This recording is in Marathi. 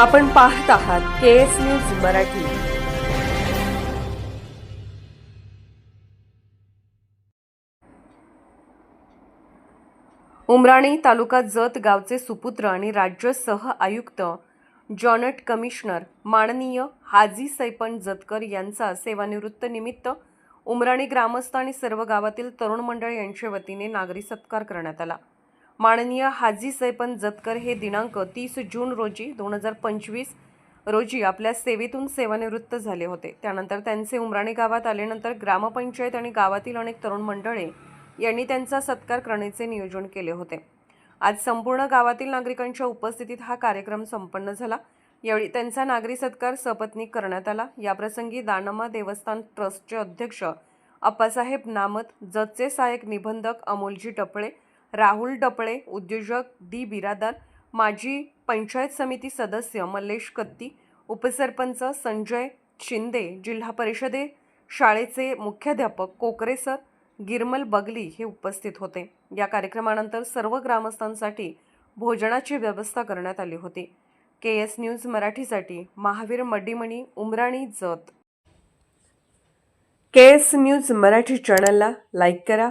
आपण पाहत आहात K S news Marathi. Umrani तालुका जत गावचे सुपुत्र आणि राज्य सह आयुक्त जॉनट कमिशनर माननीय हाजी सैपन जतकर यांचा सेवानिवृत्त निमित्त उमराणी ग्रामस्थ आणि सर्व गावातील तरुण मंडळ यांच्या वतीने नागरी सत्कार करण्यात आला. माननीय हाजी सैपन जतकर हे दिनांक तीस जून रोजी दोन हजार पंचवीस रोजी आपल्या सेवेतून सेवानिवृत्त झाले होते. त्यानंतर त्यांचे उमराणी गावात आल्यानंतर ग्रामपंचायत आणि गावातील अनेक तरुण मंडळे यांनी त्यांचा सत्कार करण्याचे नियोजन केले होते. आज संपूर्ण गावातील नागरिकांच्या उपस्थितीत हा कार्यक्रम संपन्न झाला. यावेळी त्यांचा नागरी सत्कार सपत्नीक करण्यात आला. याप्रसंगी दानमा देवस्थान ट्रस्टचे अध्यक्ष अप्पासाहेब नामत जतचे सहाय्यक निबंधक अमोलजी टपळे राहुल डपळे उद्योजक डी. बिरादार माजी पंचायत समिती सदस्य मल्लेश कत्ती उपसरपंच संजय शिंदे जिल्हा परिषदे शाळेचे मुख्याध्यापक कोकरे सर गिरमल बगली हे उपस्थित होते. या कार्यक्रमानंतर सर्व ग्रामस्थांसाठी भोजनाची व्यवस्था करण्यात आली होती. के एस न्यूज मराठीसाठी Mahavir Madimani Umrani Jath. K S news Marathi चॅनलला लाईक करा